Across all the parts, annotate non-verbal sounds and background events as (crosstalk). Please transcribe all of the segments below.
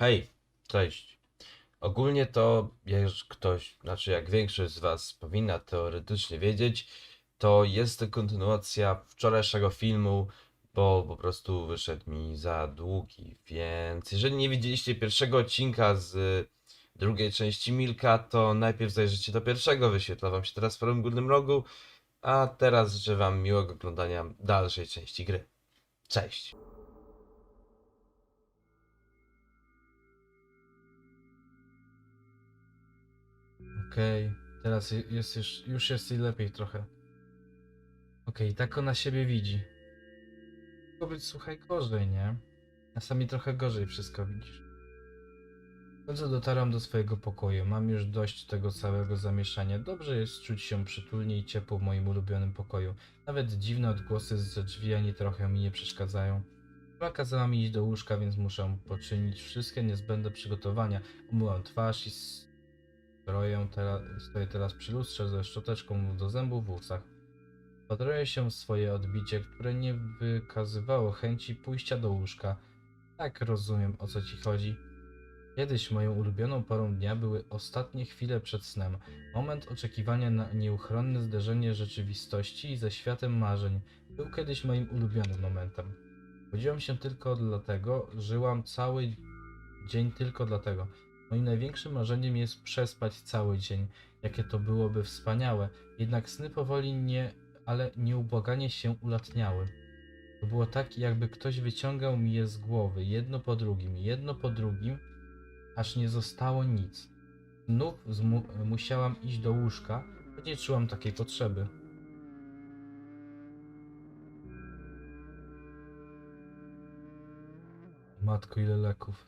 Hej, cześć. Ogólnie to, jak ktoś, znaczy jak większość z Was powinna teoretycznie wiedzieć, to jest to kontynuacja wczorajszego filmu, bo po prostu wyszedł mi za długi. Więc jeżeli nie widzieliście pierwszego odcinka z drugiej części Milka, to najpierw zajrzyjcie do pierwszego, wyświetla Wam się teraz w prawym górnym rogu, a teraz życzę Wam miłego oglądania dalszej części gry. Cześć! Okej, teraz je- jest już, już jest jej lepiej trochę. Okej, tak ona siebie widzi. Mogło być, słuchaj, gorzej, nie? Czasami trochę gorzej wszystko widzisz. Końcu dotarłam do swojego pokoju. Mam już dość tego całego zamieszania. Dobrze jest czuć się przytulnie i ciepło w moim ulubionym pokoju. Nawet dziwne odgłosy z drzwi ani trochę mi nie przeszkadzają. Mama kazała mi iść do łóżka, więc muszę poczynić wszystkie niezbędne przygotowania. Umyłam twarz i Stoję teraz, stoję teraz przy lustrze ze szczoteczką do zębów w ustach. Patruję się w swoje odbicie, które nie wykazywało chęci pójścia do łóżka. Tak rozumiem o co ci chodzi. Kiedyś moją ulubioną porą dnia były ostatnie chwile przed snem. Moment oczekiwania na nieuchronne zderzenie rzeczywistości ze światem marzeń. Był kiedyś moim ulubionym momentem. Budziłam się tylko dlatego, żyłam cały dzień tylko dlatego. Moim największym marzeniem jest przespać cały dzień. Jakie to byłoby wspaniałe. Jednak sny powoli nie, ale nieubłaganie się ulatniały. To było tak, jakby ktoś wyciągał mi je z głowy, jedno po drugim, jedno po drugim, aż nie zostało nic. Znów musiałam iść do łóżka, choć nie czułam takiej potrzeby. Matko, ile leków.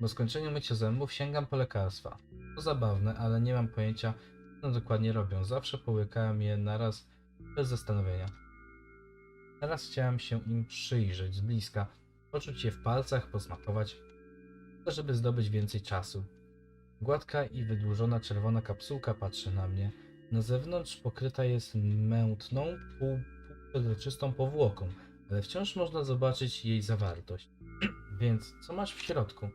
Po skończeniu mycia zębów sięgam po lekarstwa. To zabawne, ale nie mam pojęcia, co dokładnie robią. Zawsze połykałem je naraz, bez zastanowienia. Teraz chciałem się im przyjrzeć z bliska, poczuć je w palcach, posmakować, żeby zdobyć więcej czasu. Gładka i wydłużona czerwona kapsułka patrzy na mnie. Na zewnątrz pokryta jest mętną, pół, półprzezroczystą powłoką, ale wciąż można zobaczyć jej zawartość. (clears throat) Więc co masz w środku?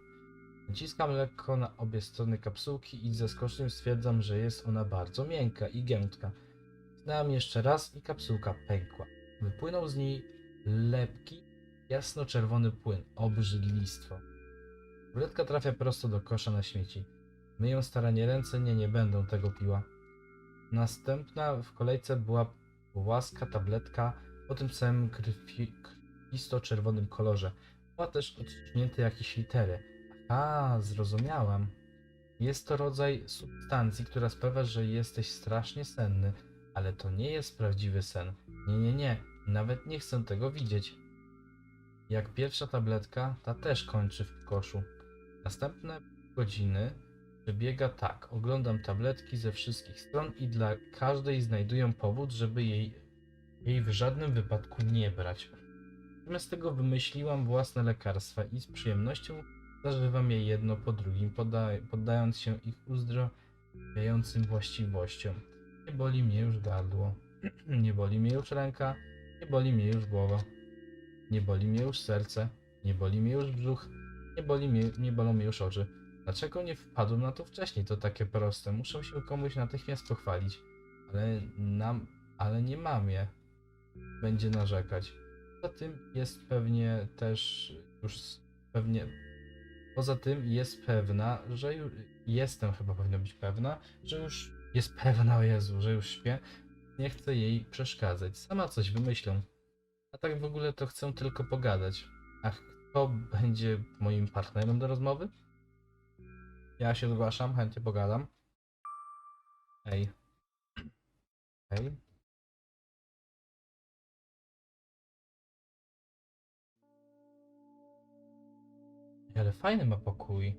Naciskam lekko na obie strony kapsułki i z zaskoczeniem stwierdzam, że jest ona bardzo miękka i giętka. Znałem jeszcze raz i kapsułka pękła. Wypłynął z niej lepki, jasno-czerwony płyn. Obrzydlistwo. Tabletka trafia prosto do kosza na śmieci. Myję staranie ręce, nie, nie będę tego piła. Następna w kolejce była łaska tabletka o tym samym krwi, krwisto-czerwonym kolorze. Była też odciśnięte jakieś litery. A, zrozumiałam. Jest to rodzaj substancji, która sprawia, że jesteś strasznie senny, ale to nie jest prawdziwy sen. Nie, nie, nie, nawet nie chcę tego widzieć. Jak pierwsza tabletka, ta też kończy w koszu. Następne godziny przebiega tak. Oglądam tabletki ze wszystkich stron i dla każdej znajduję powód, żeby jej, jej w żadnym wypadku nie brać. Zamiast tego wymyśliłam własne lekarstwa i z przyjemnością Zażywam je jedno po drugim, poddając się ich uzdrawiającym właściwościom. Nie boli mnie już gardło, (clears throat) nie boli mnie już ręka, nie boli mnie już głowa, nie boli mnie już serce, nie boli mnie już brzuch, nie, boli mnie, nie bolą mnie już oczy. Dlaczego nie wpadłem na to wcześniej? To takie proste. Muszę się komuś natychmiast pochwalić. Ale nam, ale nie mamie będzie narzekać. Poza tym jest pewnie też już pewnie Poza tym jest pewna, że już jestem chyba powinna być pewna, że już jest pewna, o Jezu, że już śpię. Nie chcę jej przeszkadzać. Sama coś wymyślę. A tak w ogóle to chcę tylko pogadać. Ach, kto będzie moim partnerem do rozmowy? Ja się zgłaszam, chętnie pogadam. Hej. Hej. Ale fajny ma pokój.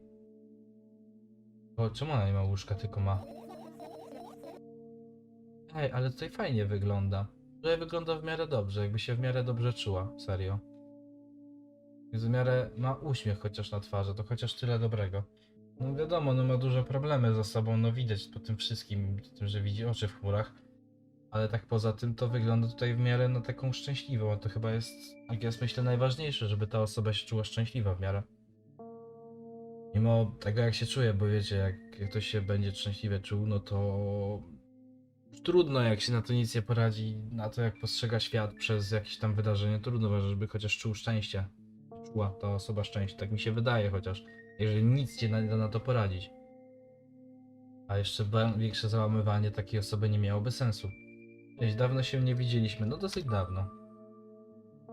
O, czemu ona nie ma łóżka, tylko ma... Ej, ale tutaj fajnie wygląda. Tutaj wygląda w miarę dobrze, jakby się w miarę dobrze czuła, serio. I w miarę ma uśmiech chociaż na twarzy, to chociaż tyle dobrego. No wiadomo, no ma duże problemy ze sobą, no widać po tym wszystkim, tym, że widzi oczy w chmurach. Ale tak poza tym to wygląda tutaj w miarę na taką szczęśliwą, a to chyba jest, jak jest myślę, najważniejsze, żeby ta osoba się czuła szczęśliwa w miarę. Mimo tego jak się czuje, bo wiecie, jak, jak ktoś się będzie szczęśliwie czuł, no to trudno jak się na to nic nie poradzi, na to jak postrzega świat przez jakieś tam wydarzenie, trudno, żeby chociaż czuł szczęście. Czuła ta osoba szczęście, tak mi się wydaje chociaż, jeżeli nic cię nie da na to poradzić. A jeszcze większe załamywanie takiej osoby nie miałoby sensu. Cześć, dawno się nie widzieliśmy, no dosyć dawno.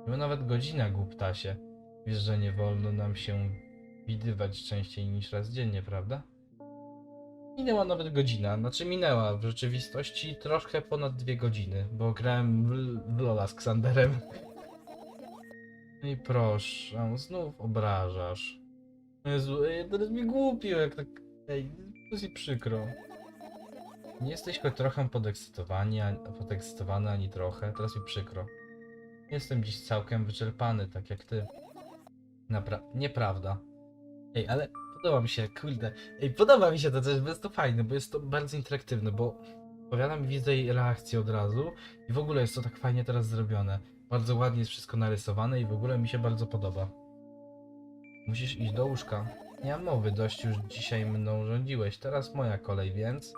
Chyba nawet godzina głuptasie. Wiesz, że nie wolno nam się widywać częściej niż raz dziennie, prawda? Minęła nawet godzina, znaczy minęła w rzeczywistości troszkę ponad dwie godziny, bo grałem w, w Lola z Xanderem. No i proszę, znów obrażasz. Jezu, ej, teraz mi głupio, jak tak... Ej, to jest mi przykro. Nie jesteś choć trochę podekscytowani, ani, podekscytowany ani trochę, teraz mi przykro. Jestem dziś całkiem wyczerpany, tak jak ty. Napra... Nieprawda. Ej, ale podoba mi się, kurde. Ej, podoba mi się to coś, bo jest to fajne, bo jest to bardzo interaktywne, bo opowiadam i widzę jej reakcję od razu i w ogóle jest to tak fajnie teraz zrobione. Bardzo ładnie jest wszystko narysowane i w ogóle mi się bardzo podoba. Musisz iść do łóżka. Nie mam mowy, dość już dzisiaj mną rządziłeś, teraz moja kolej, więc...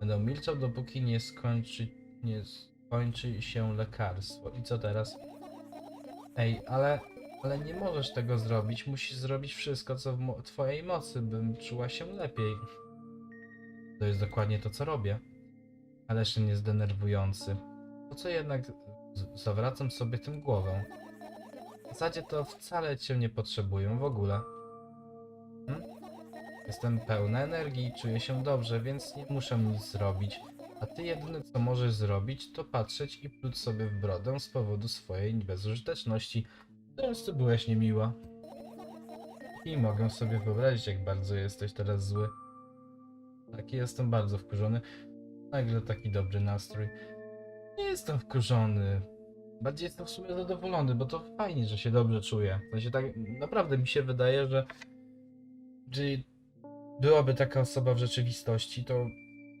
Będę milczał, dopóki nie skończy, nie skończy się lekarstwo. I co teraz? Ej, ale, ale nie możesz tego zrobić. Musisz zrobić wszystko, co w mo- twojej mocy, bym czuła się lepiej. To jest dokładnie to, co robię. Ależ nie jest denerwujący. Po co jednak zawracam sobie tym głowę? W zasadzie to wcale cię nie potrzebuję w ogóle. Hm? Jestem pełna energii, czuję się dobrze, więc nie muszę nic zrobić. A ty jedyne co możesz zrobić, to patrzeć i pluć sobie w brodę z powodu swojej bezużyteczności. Często byłeś niemiła. I mogę sobie wyobrazić, jak bardzo jesteś teraz zły. Taki jestem bardzo wkurzony. Nagle taki dobry nastrój. Nie jestem wkurzony. Bardziej jestem w sumie zadowolony, bo to fajnie, że się dobrze czuję. W sensie tak naprawdę mi się wydaje, że jeżeli byłaby taka osoba w rzeczywistości, to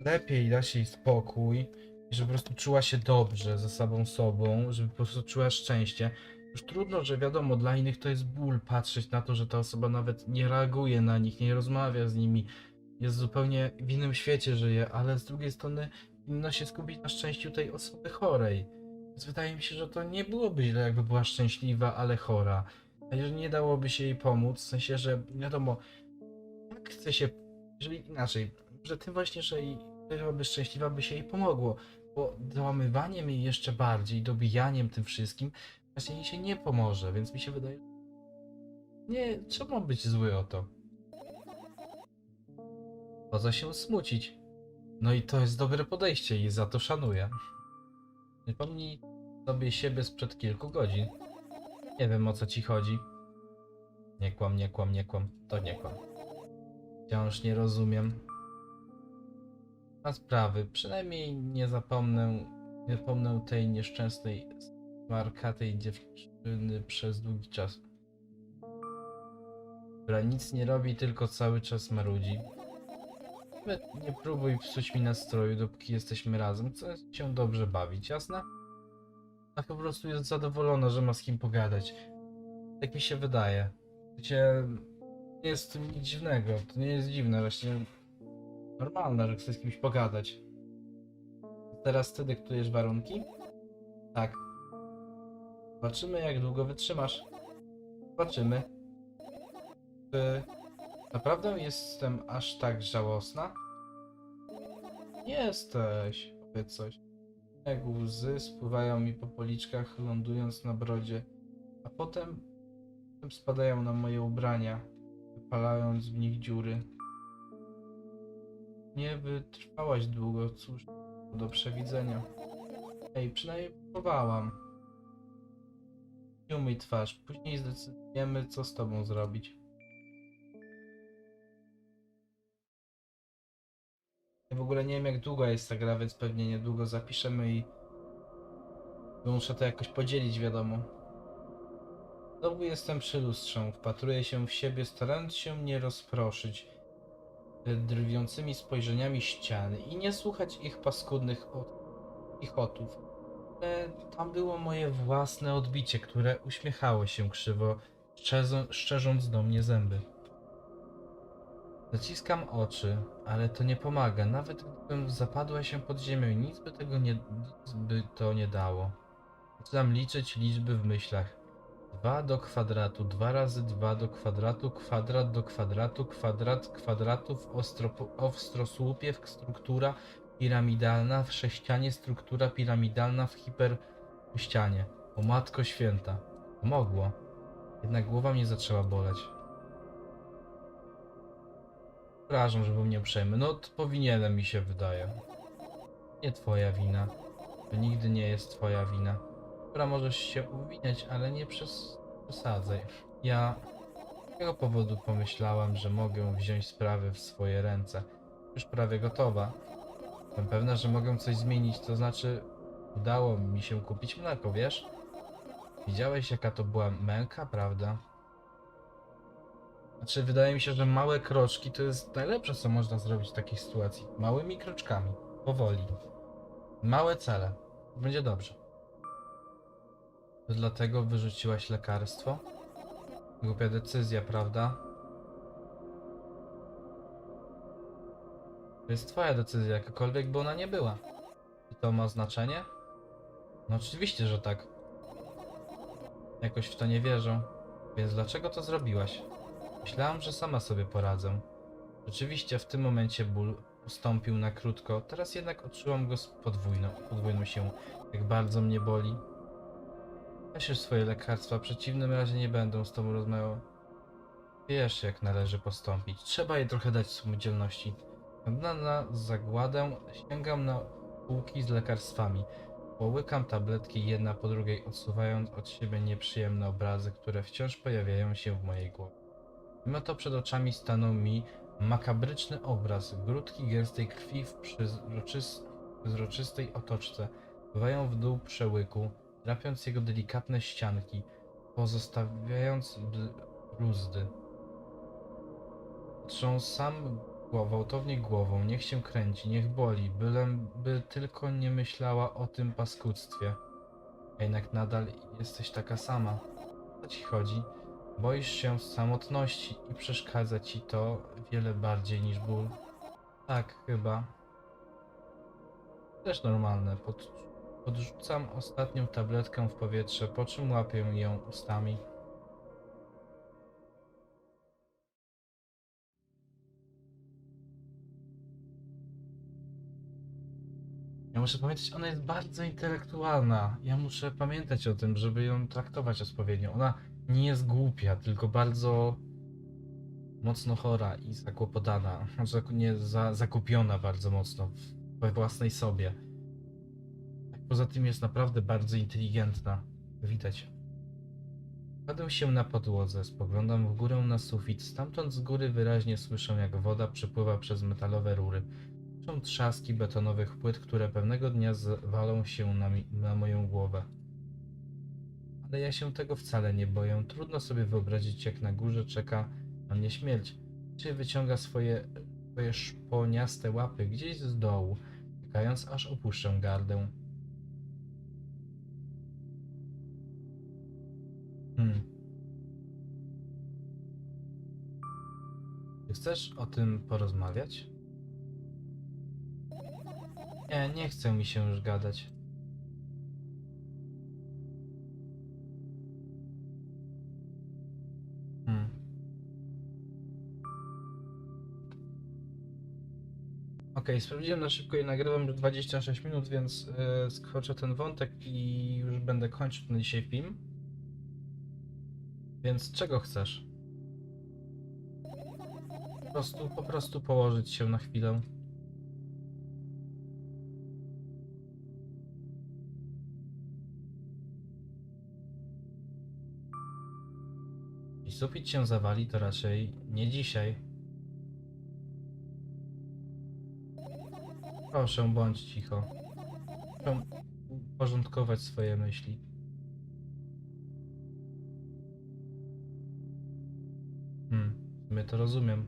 lepiej dać jej spokój żeby po prostu czuła się dobrze ze samą sobą, żeby po prostu czuła szczęście. Już trudno, że wiadomo, dla innych to jest ból patrzeć na to, że ta osoba nawet nie reaguje na nich, nie rozmawia z nimi, jest zupełnie w innym świecie żyje, ale z drugiej strony powinno się skupić na szczęściu tej osoby chorej. Więc wydaje mi się, że to nie byłoby źle, jakby była szczęśliwa, ale chora. A jeżeli nie dałoby się jej pomóc, w sensie, że wiadomo, jak chce się, jeżeli inaczej, że tym właśnie, że jej byłaby szczęśliwa, by się jej pomogło, bo załamywaniem jej jeszcze bardziej, dobijaniem tym wszystkim, właśnie jej się nie pomoże, więc mi się wydaje, nie, trzeba być zły o to. Po co się smucić? No i to jest dobre podejście i za to szanuję. Przypomnij sobie siebie sprzed kilku godzin. Nie wiem o co ci chodzi. Nie kłam, nie kłam, nie kłam. To nie kłam. Wciąż nie rozumiem. Ma sprawy. Przynajmniej nie zapomnę, nie zapomnę tej nieszczęsnej, smarkatej dziewczyny przez długi czas. Która nic nie robi, tylko cały czas marudzi. Nawet nie próbuj psuć mi nastroju, dopóki jesteśmy razem. Chcę się dobrze bawić, jasne? A po prostu jest zadowolona, że ma z kim pogadać. Tak mi się wydaje. Wiecie, nie jest w nic dziwnego. To nie jest dziwne, właśnie normalne, że chce z kimś pogadać. Teraz ty dyktujesz warunki? Tak. Zobaczymy, jak długo wytrzymasz. Zobaczymy. Czy naprawdę jestem aż tak żałosna? Jesteś. Powiedz coś. Jak łzy spływają mi po policzkach, lądując na brodzie, a potem, potem spadają na moje ubrania, wypalając w nich dziury. Nie wytrwałaś długo, cóż, do przewidzenia. Ej, przynajmniej próbowałam. Nie umyj twarz, później zdecydujemy, co z tobą zrobić. Ja w ogóle nie wiem, jak długa jest ta gra, więc pewnie niedługo zapiszemy i muszę to jakoś podzielić, wiadomo. Znowu jestem przy lustrze, wpatruję się w siebie, starając się nie rozproszyć drwiącymi spojrzeniami ściany i nie słuchać ich paskudnych od Chichotów. Ale tam było moje własne odbicie, które uśmiechało się krzywo, szczerząc do mnie zęby. Zaciskam oczy, ale to nie pomaga. Nawet gdybym zapadła się pod ziemią, nic by tego nie, by to nie dało. Zaczynam liczyć liczby w myślach. 2 do kwadratu, 2 razy 2 do kwadratu, kwadrat do kwadratu, kwadrat kwadratów, ostro, ostrosłupiew, struktura piramidalna, w sześcianie struktura piramidalna w hiperścianie. O matko święta. Mogło. Jednak głowa mnie zaczęła boleć. Przepraszam, że był nieuprzejmy. No, powinienem mi się wydaje. Nie twoja wina. To nigdy nie jest twoja wina. Która możesz się uwiniać, ale nie przez... przesadzaj. Ja z tego powodu pomyślałam, że mogę wziąć sprawy w swoje ręce. Już prawie gotowa. Jestem pewna, że mogę coś zmienić, to znaczy udało mi się kupić mleko, wiesz? Widziałeś jaka to była męka, prawda? Znaczy, wydaje mi się, że małe kroczki to jest najlepsze, co można zrobić w takiej sytuacji. Małymi kroczkami, powoli. Małe cele. Będzie dobrze. To dlatego wyrzuciłaś lekarstwo? Głupia decyzja, prawda? To jest twoja decyzja, jakakolwiek by ona nie była. I to ma znaczenie? No oczywiście, że tak. Jakoś w to nie wierzę. Więc dlaczego to zrobiłaś? Myślałam, że sama sobie poradzę. Rzeczywiście w tym momencie ból ustąpił na krótko, teraz jednak odczułam go z podwójną, podwójną się, jak bardzo mnie boli. Weź już swoje lekarstwa, w przeciwnym razie nie będę z tobą rozmawiał. Wiesz, jak należy postąpić. Trzeba jej trochę dać samodzielności. Na, zagładę sięgam na półki z lekarstwami. Połykam tabletki jedna po drugiej, odsuwając od siebie nieprzyjemne obrazy, które wciąż pojawiają się w mojej głowie. Mimo to przed oczami stanął mi makabryczny obraz grudki gęstej krwi w przezroczys- przezroczystej otoczce. Pływają w dół przełyku, drapiąc jego delikatne ścianki, pozostawiając bruzdy. Trząsam gwałtownie głową, niech się kręci, niech boli, bylem by tylko nie myślała o tym paskudztwie. A jednak nadal jesteś taka sama. Co ci chodzi? Boisz się samotności i przeszkadza ci to wiele bardziej niż ból. Tak, chyba. Też normalne. Pod, podrzucam ostatnią tabletkę w powietrze, po czym łapię ją ustami. Muszę pamiętać, ona jest bardzo intelektualna. Ja muszę pamiętać o tym, żeby ją traktować odpowiednio. Ona nie jest głupia, tylko bardzo mocno chora i zakłopotana. Nie, za, zakupiona bardzo mocno we własnej sobie. Tak Poza tym jest naprawdę bardzo inteligentna. Widać. Kładę się na podłodze, spoglądam w górę na sufit. Stamtąd z góry wyraźnie słyszę, jak woda przepływa przez metalowe rury. Słyszę trzaski betonowych płyt, które pewnego dnia zwalą się na, mi, na moją głowę. Ale ja się tego wcale nie boję. Trudno sobie wyobrazić, jak na górze czeka na mnie śmierć. Czy wyciąga swoje, swoje szponiaste łapy gdzieś z dołu, czekając aż opuszczę gardę. Hmm. Chcesz o tym porozmawiać? Nie, nie chce mi się już gadać. Hmm. Okej, sprawdziłem na szybko i nagrywam już 26 minut, więc yy, skoczę ten wątek i już będę kończył na dzisiaj film. Więc czego chcesz? Po prostu, po prostu położyć się na chwilę. Sufit się zawali, to raczej nie dzisiaj. Proszę, bądź cicho. Proszę uporządkować swoje myśli. Hmm, sumie to rozumiem.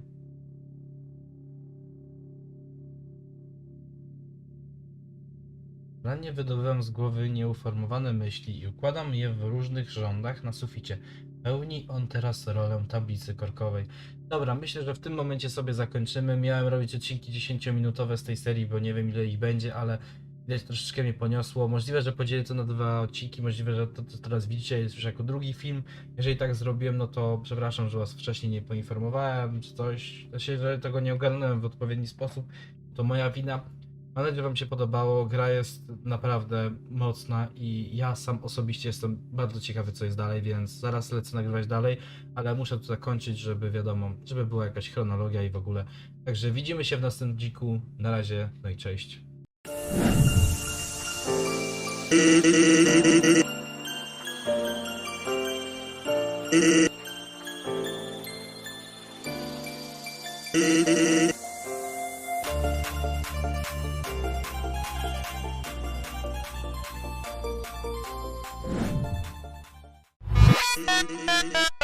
Rannie wydobywam z głowy nieuformowane myśli i układam je w różnych rządach na suficie. Pełni on teraz rolę tablicy korkowej. Dobra, myślę, że w tym momencie sobie zakończymy. Miałem robić odcinki 10-minutowe z tej serii, bo nie wiem ile ich będzie, ale widać troszeczkę mnie poniosło. Możliwe, że podzielę to na dwa odcinki, możliwe, że to, co teraz widzicie jest już jako drugi film. Jeżeli tak zrobiłem, no to przepraszam, że was wcześniej nie poinformowałem, czy coś. Znaczy, że tego nie ogarnąłem w odpowiedni sposób. To moja wina. Mam nadzieję, że Wam się podobało. Gra jest naprawdę mocna i ja sam osobiście jestem bardzo ciekawy, co jest dalej, więc zaraz lecę nagrywać dalej, ale muszę tu zakończyć, żeby wiadomo, żeby była jakaś chronologia i w ogóle. Także widzimy się w następnym dziku. Na razie, no i cześć. Thank Thank you.